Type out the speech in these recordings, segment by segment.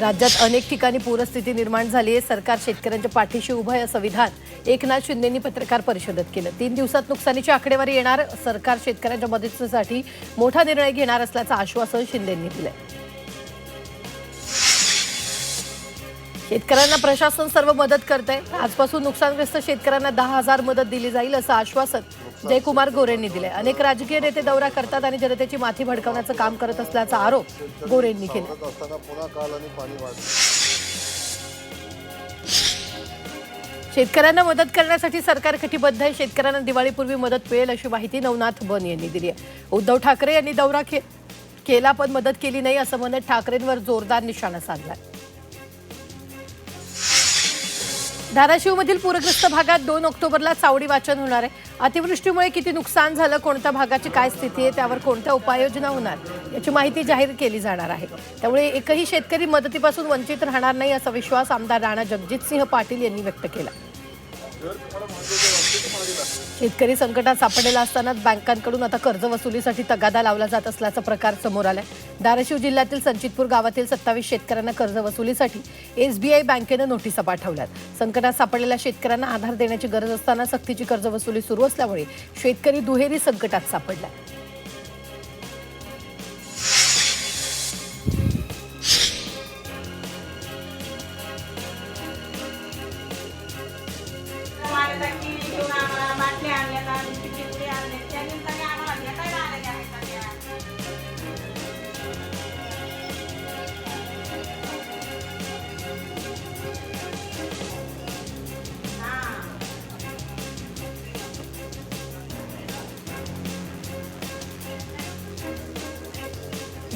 राज्यात अनेक ठिकाणी पूरस्थिती निर्माण झाली आहे. सरकार शेतकऱ्यांच्या पाठीशी उभं आहे असं विधान एकनाथ शिंदेंनी पत्रकार परिषदेत केलं. तीन दिवसात नुकसानीची आकडेवारी येणार. सरकार शेतकऱ्यांच्या मदतीसाठी मोठा निर्णय घेणार असल्याचं आश्वासन शिंदेंनी दिलंय. शेतकऱ्यांना प्रशासन सर्व मदत करत आहे आजपासून नुकसानग्रस्त शेतकऱ्यांना दहा हजार मदत दिली जाईल असं आश्वासन जयकुमार गोरेंनी दिलंय अनेक राजकीय नेते दौरा करतात आणि जनतेची माथी भडकवण्याचं काम करत असल्याचा आरोप गोरेंनी केला. शेतकऱ्यांना मदत करण्यासाठी सरकार कटिबद्ध आहे. शेतकऱ्यांना दिवाळीपूर्वी मदत मिळेल अशी माहिती नवनाथ बन यांनी दिली आहे. उद्धव ठाकरे यांनी दौरा के- केला पण मदत केली नाही असं म्हणत ठाकरेंवर जोरदार निशाणा साधलाय. धाराशिवमधील पूरग्रस्त भागात दोन ऑक्टोबरला चावडी वाचन होणार आहे. अतिवृष्टीमुळे किती नुकसान झालं कोणत्या भागाची काय स्थिती आहे त्यावर कोणत्या उपाययोजना होणार याची माहिती जाहीर केली जाणार आहे. त्यामुळे एकही शेतकरी मदतीपासून वंचित राहणार नाही असा विश्वास आमदार राणा जगजितसिंह पाटील यांनी व्यक्त केला. शेतकरी संकटात सापडलेला असतानाच बँकांकडून आता कर्ज वसुलीसाठी तगादा लावला जात असल्याचा प्रकार समोर आलाय. धाराशिव जिल्ह्यातील संचितपूर गावातील सत्तावीस शेतकऱ्यांना कर्ज वसुलीसाठी एसबीआय बँकेनं नोटिसा पाठवल्यात. संकटात सापडलेल्या शेतकऱ्यांना आधार देण्याची गरज असताना सक्तीची कर्ज वसुली सुरू असल्यामुळे शेतकरी दुहेरी संकटात सापडला.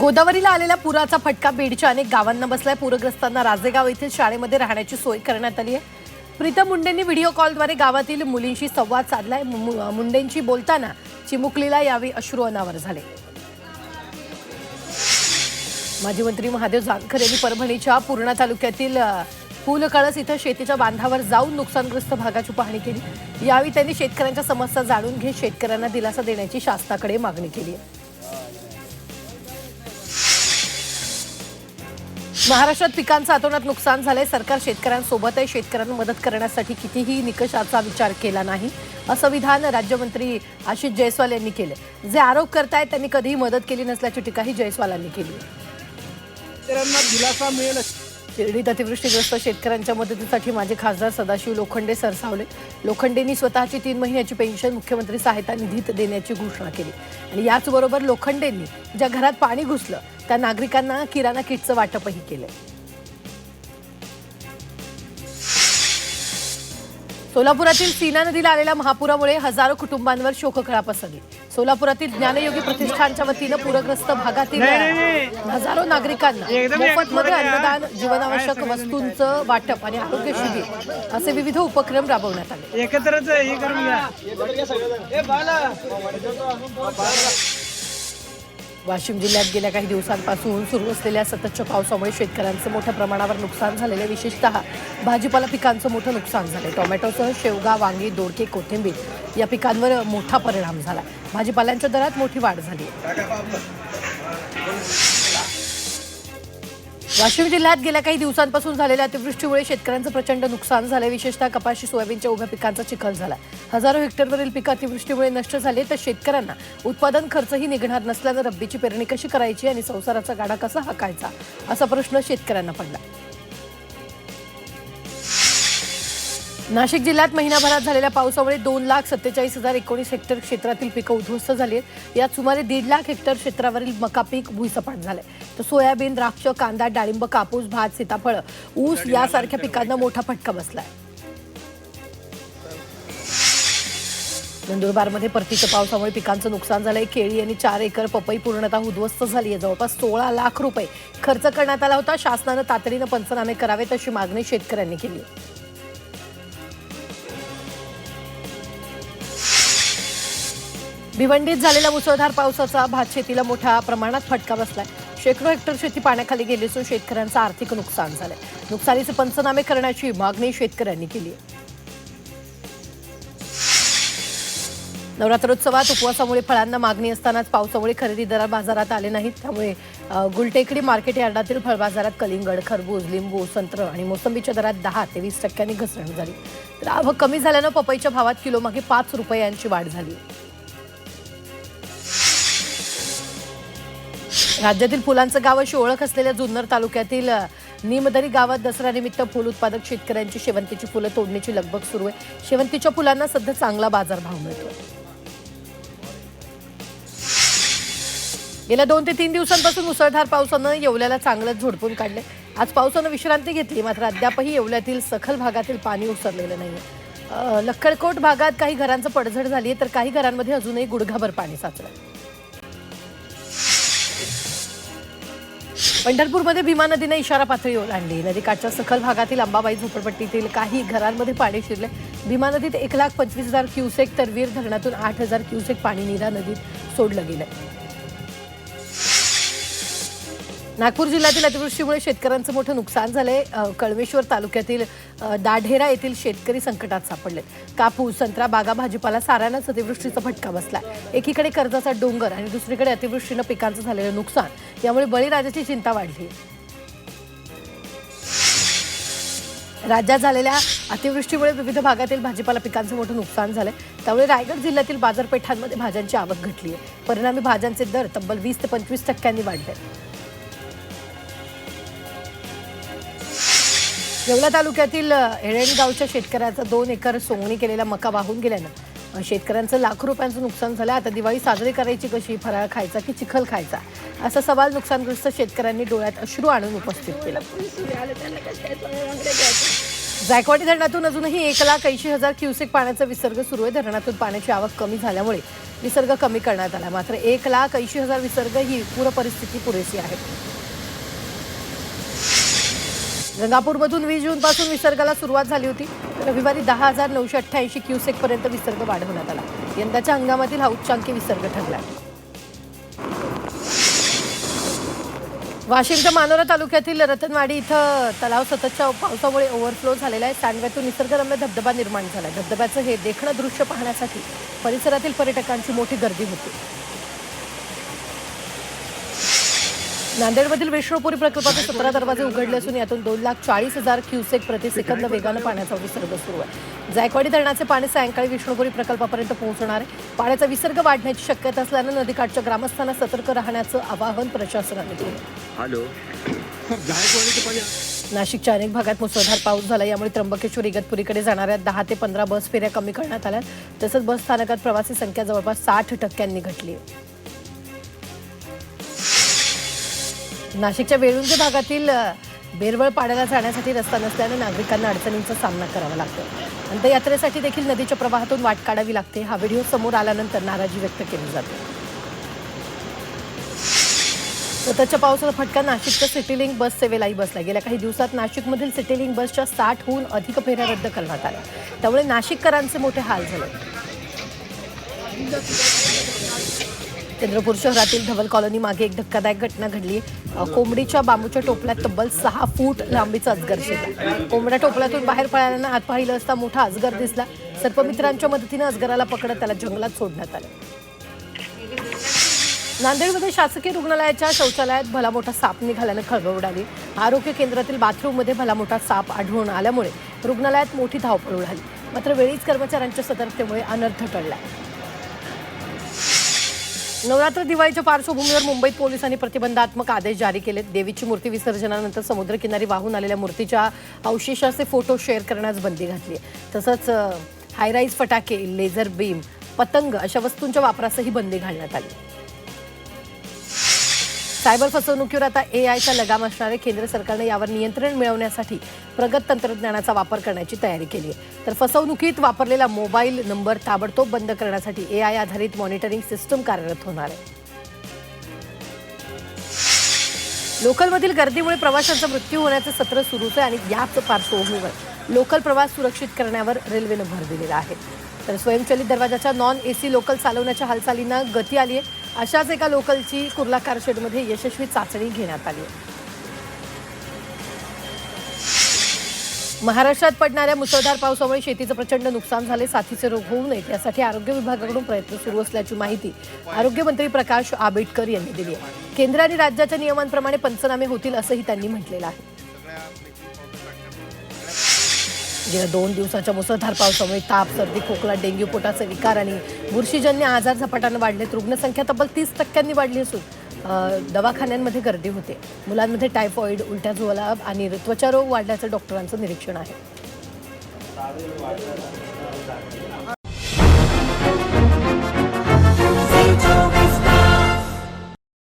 गोदावरीला आलेल्या पुराचा फटका बीडच्या अनेक गावांना बसलाय. पूरग्रस्तांना राजेगाव येथील शाळेमध्ये राहण्याची सोय करण्यात आली आहे. प्रीतम मुंडेंनी व्हिडिओ कॉलद्वारे गावातील मुलींशी संवाद साधलाय. मु- मुंडेंशी बोलताना चिमुकलीला यावेळी अश्रू अनावर झाले. माजी मंत्री महादेव जानकर यांनी परभणीच्या पूर्णा तालुक्यातील फुलकळस इथं शेतीच्या बांधावर जाऊन नुकसानग्रस्त भागाची पाहणी केली. यावेळी त्यांनी शेतकऱ्यांच्या समस्या जाणून घेत शेतकऱ्यांना दिलासा देण्याची शासनाकडे मागणी केली आहे. महाराष्ट्रात पिकांचं अतोनात नुकसान झालंय. सरकार शेतकऱ्यांसोबत आहे शेतकऱ्यांना मदत करण्यासाठी कितीही निकषाचा विचार केला नाही असं विधान राज्यमंत्री आशिष जयस्वाल यांनी केलं जे आरोप करतायत त्यांनी कधीही मदत केली नसल्याची टीकाही जयस्वालांनी केली. शेतकऱ्यांना दिलासा मिळेल शिर्डीत अतिवृष्टीग्रस्त शेतकऱ्यांच्या मदतीसाठी माझे खासदार सदाशिव लोखंडे सरसावले. लोखंडेंनी स्वतःची तीन महिन्याची पेन्शन मुख्यमंत्री सहायता निधीत देण्याची घोषणा केली. आणि याचबरोबर लोखंडेंनी ज्या घरात पाणी घुसलं त्या नागरिकांना किराणा किटचं वाटपही केलंय. सोलापुरातील सीना नदीला आलेल्या महापुरामुळे हजारो कुटुंबांवर शोककळा पसरली सोलापुरातील ज्ञानयोगी प्रतिष्ठानच्या वतीनं पूरग्रस्त भागातील हजारो नागरिकांना मोफतमध्ये अन्नदान जीवनावश्यक वस्तूंचं वाटप आणि आरोग्य शिबिर असे विविध उपक्रम राबवण्यात आले. एकत्रच वाशिम जिल्ह्यात गेल्या काही दिवसांपासून सुरू असलेल्या सततच्या पावसामुळे शेतकऱ्यांचं मोठ्या प्रमाणावर नुकसान झालेले विशेषतः भाजीपाला पिकांचं मोठं नुकसान झालं टोमॅटोसह शेवगा वांगी दोडके कोथिंबीर या पिकांवर मोठा परिणाम झाला भाजीपाल्यांच्या दरात मोठी वाढ झाली वाशिम जिल्ह्यात गेल्या काही दिवसांपासून झालेल्या अतिवृष्टीमुळे शेतकऱ्यांचं प्रचंड नुकसान झालं विशेषतः कपाशी सोयाबीनच्या उभ्या पिकांचा चिखल झाला हजारो हेक्टरवरील पिकं अतिवृष्टीमुळे नष्ट झाले तर शेतकऱ्यांना उत्पादन खर्चही निघणार नसल्यानं रब्बीची पेरणी कशी करायची आणि संसाराचा गाडा कसा हाकायचा? असा प्रश्न शेतकऱ्यांना पडला नाशिक जिल्ह्यात महिनाभरात झालेल्या पावसामुळे दोन लाख सत्तेचाळीस हजार एकोणीस हेक्टर क्षेत्रातील पिकं उद्ध्वस्त झाली आहेत यात सुमारे दीड लाख हेक्टर क्षेत्रावरील मका पीक भुईसपाट झालंय. तर सोयाबीन द्राक्ष कांदा डाळिंब कापूस भात सीताफळ ऊस यासारख्या पिकांना मोठा फटका बसलाय. नंदुरबारमध्ये परतीच्या पावसामुळे पिकांचं नुकसान झालंय. केळी आणि चार एकर पपई पूर्णतः उद्ध्वस्त झाली आहे जवळपास सोळा लाख रुपये खर्च करण्यात आला होता. शासनानं तातडीनं पंचनामे करावेत अशी मागणी शेतकऱ्यांनी केली. भिवंडीत झालेल्या मुसळधार पावसाचा भात शेतीला मोठ्या प्रमाणात फटका बसलाय. शेकडो हेक्टर शेती पाण्याखाली गेली असून शेतकऱ्यांचं आर्थिक नुकसान झालंय. नुकसानीचे पंचनामे करण्याची मागणी शेतकऱ्यांनी केली आहे. नवरात्रोत्सवात उपवासामुळे फळांना मागणी असतानाच पावसामुळे खरेदी दरात बाजारात आले नाहीत. त्यामुळे गुलटेकडी मार्केट यार्डातील फळ बाजारात कलिंगड खरबूज लिंबू संत्र आणि मोसंबीच्या दरात दहा ते वीस टक्क्यांनी घसरण झाली. तर आवक कमी झाल्यानं पपईच्या भावात किलोमागे पाच रुपयांची वाढ झाली. राज्यातील फुलांचं गाव अशी ओळख असलेल्या जुन्नर तालुक्यातील निमदरी गावात दसऱ्यानिमित्त फुल उत्पादक शेतकऱ्यांची शेवंतीची फुलं तोडण्याची लगबग सुरू आहे. शेवंतीच्या फुलांना सध्या चांगला बाजारभाव मिळतो गेल्या दोन ते तीन दिवसांपासून मुसळधार पावसानं येवल्याला चांगलंच झोडपून काढले आज पावसानं विश्रांती घेतली मात्र अद्यापही येवल्यातील सखल भागातील पाणी उसरलेलं नाही लक्कडकोट भागात काही घरांचं पडझड झाली आहे तर काही घरांमध्ये अजूनही गुडघाभर पाणी साचलं पंढरपूरमध्ये भीमा नदीने इशारा पातळी ओलांडली नदीकाठच्या सखल भागातील अंबाबाई झोपडपट्टीतील काही घरांमध्ये पाणी शिरले. भीमा नदीत एक लाख पंचवीस हजार क्युसेक तर वीर धरणातून आठ हजार क्युसेक पाणी नीरा नदीत सोडलं गेलं. नागपूर जिल्ह्यातील अतिवृष्टीमुळे शेतकऱ्यांचं मोठं नुकसान झालंय. कळमेश्वर तालुक्यातील दाढेरा येथील शेतकरी संकटात सापडले कापूस संत्रा बागा भाजीपाला साऱ्यांनाच अतिवृष्टीचा फटका बसला एकीकडे कर्जाचा डोंगर आणि दुसरीकडे अतिवृष्टीनं पिकांचं झालेलं नुकसान. यामुळे बळीराजाची चिंता वाढली. राज्यात झालेल्या अतिवृष्टीमुळे विविध भागातील भाजीपाला पिकांचं मोठं नुकसान झालंय. त्यामुळे रायगड जिल्ह्यातील बाजारपेठांमध्ये भाज्यांची आवक घटली आहे परिणामी भाज्यांचे दर तब्बल वीस ते पंचवीस टक्क्यांनी वाढले येवला तालुक्यातील हेळेण गावच्या शेतकऱ्याचा दोन एकर सोंगणी केलेला मका वाहून गेल्यानं शेतकऱ्यांचं लाखो रुपयांचं नुकसान झालं. आता दिवाळी साजरी करायची कशी? फराळ खायचा की चिखल खायचा? असा सवाल नुकसानग्रस्त शेतकऱ्यांनी डोळ्यात अश्रू आणून उपस्थित केला. जायकवाडी धरणातून अजूनही एक लाख ऐंशी हजार क्युसेक पाण्याचा विसर्ग सुरू आहे. धरणातून पाण्याची आवक कमी झाल्यामुळे विसर्ग कमी करण्यात आला. मात्र एक लाख ऐंशी हजार विसर्ग ही पूर परिस्थिती पुरेशी आहे. गंगापूरमधून वीस जूनपासून विसर्गाला सुरुवात झाली होती. रविवारी दहा हजार नऊशे अठ्ठ्याऐंशी क्युसेकपर्यंत विसर्ग वाढवण्यात आला. यंदाच्या हंगामातील हा उच्चांकी विसर्ग ठरला वाशिमच्या मानोरा तालुक्यातील रतनवाडी इथं तलाव सततच्या पावसामुळे ओव्हरफ्लो झालेला आहे. सांडव्यातून निसर्गरम्य धबधबा निर्माण झाला धबधब्याचं हे देखणं दृश्य पाहण्यासाठी परिसरातील पर्यटकांची मोठी गर्दी होती. नांदेडमधील विष्णुपुरी प्रकल्पाचे सतरा दरवाजे उघडले असून यातून दोन लाख चाळीस हजार क्युसेक प्रति सेकंद वेगानं पाण्याचा विसर्ग सुरू आहे. जायकवाडी धरणाचे पाणी सायंकाळी विष्णुपुरी प्रकल्पापर्यंत पोहोचणार आहे. पाण्याचा विसर्ग वाढण्याची शक्यता असल्यानं नदीकाठच्या ग्रामस्थांना सतर्क राहण्याचं आवाहन प्रशासनाने केलं. हॅलो. नाशिकच्या अनेक भागात मुसळधार पाऊस झाला. यामुळे त्र्यंबकेश्वर इगतपुरीकडे जाणाऱ्या दहा ते पंधरा बस फेऱ्या कमी करण्यात आल्या तसंच बस स्थानकात प्रवासी संख्या जवळपास साठ टक्क्यांनी घटली आहे. नाशिकच्या वेळुंजे भागातील बेरवळ पाड्याला जाण्यासाठी रस्ता नसल्याने नागरिकांना अडचणींचा सामना करावा लागतो. अंत्ययात्रेसाठी देखील नदीच्या प्रवाहातून वाट काढावी लागते. हा व्हिडिओ समोर आल्यानंतर नाराजी व्यक्त केली जाते. सततच्या पावसाचा फटका नाशिकच्या सिटीलिंक बस सेवेलाही बसला. गेल्या काही दिवसात नाशिकमधील सिटीलिंक बसच्या साठहून अधिक फेऱ्या रद्द करण्यात आल्या. त्यामुळे नाशिककरांचे मोठे हाल झाले. चंद्रपूर शहरातील धवल कॉलनी मागे एक धक्कादायक घटना घडली. कोंबडीच्या बांबूच्या टोपल्यात तब्बल सहा फूट लांबीचा अजगर शिरला. कोंबड्या टोपल्यातून बाहेर पळाल्यानं आत पाहिलं असता मोठा अजगर दिसला. सर्पमित्रांच्या मदतीनं अजगराला पकडत त्याला जंगलात सोडण्यात आलं. नांदेडमध्ये शासकीय रुग्णालयाच्या शौचालयात भला मोठा साप निघाल्यानं खळबळ उडाली. आरोग्य केंद्रातील बाथरूममध्ये भला मोठा साप आढळून आल्यामुळे रुग्णालयात मोठी धावपळ उडाली. मात्र वेळीच कर्मचाऱ्यांच्या सतर्कतेमुळे अनर्थ टळला. नवरात्र दिवाळीच्या पार्श्वभूमीवर मुंबईत पोलिसांनी प्रतिबंधात्मक आदेश जारी केले देवीची मूर्ती विसर्जनानंतर समुद्रकिनारी वाहून आलेल्या मूर्तीच्या अवशेषाचे फोटो शेअर करण्यास बंदी घातली आहे. तसंच हायराईज फटाके लेझर बीम पतंग अशा वस्तूंच्या वापरासही बंदी घालण्यात आली सायबर फसवणुकीवर आता ए आयचा लगाम असणारे केंद्र सरकारने यावर नियंत्रण मिळवण्यासाठी प्रगत तंत्रज्ञानाचा वापर करण्याची तयारी केली आहे. तर फसवणुकीत वापरलेला मोबाईल नंबर ताबडतोब बंद करण्यासाठी ए आय आधारित मॉनिटरिंग सिस्टम कार्यरत होणार आहे. लोकलमधील गर्दीमुळे प्रवाशांचा मृत्यू होण्याचं सत्र सुरूच आहे आणि याच पार्श्वभूमीवर लोकल प्रवास सुरक्षित करण्यावर रेल्वेनं भर दिलेला आहे. तर स्वयंचलित दरवाजाच्या नॉन एसी लोकल चालवण्याच्या हालचालींना गती आली आहे. अशाच एका लोकलची कुर्ला कारशेडमध्ये यशस्वी चाचणी घेण्यात आली. महाराष्ट्रात पडणाऱ्या मुसळधार पावसामुळे शेतीचं प्रचंड नुकसान झाले. साथीचे रोग होऊ नयेत. यासाठी आरोग्य विभागाकडून प्रयत्न सुरू असल्याची माहिती आरोग्यमंत्री प्रकाश आंबेडकर यांनी दिली आहे. केंद्र आणि राज्याच्या नियमांप्रमाणे पंचनामे होतील असंही त्यांनी म्हटलेलं आहे. गेल्या दोन दिवसाच्या मुसळधार पावसामुळे ताप सर्दी खोकला डेंग्यू पोटाचे विकार आणि बुरशीजन्य आजार झपाट्यानं वाढलेत. रुग्णसंख्या तब्बल तीस टक्क्यांनी वाढली असून दवाखान्यांमध्ये गर्दी होते. मुलांमध्ये टायफॉईड उलट्या जुलाब आणि त्वचारोग वाढल्याचं डॉक्टरांचं निरीक्षण आहे.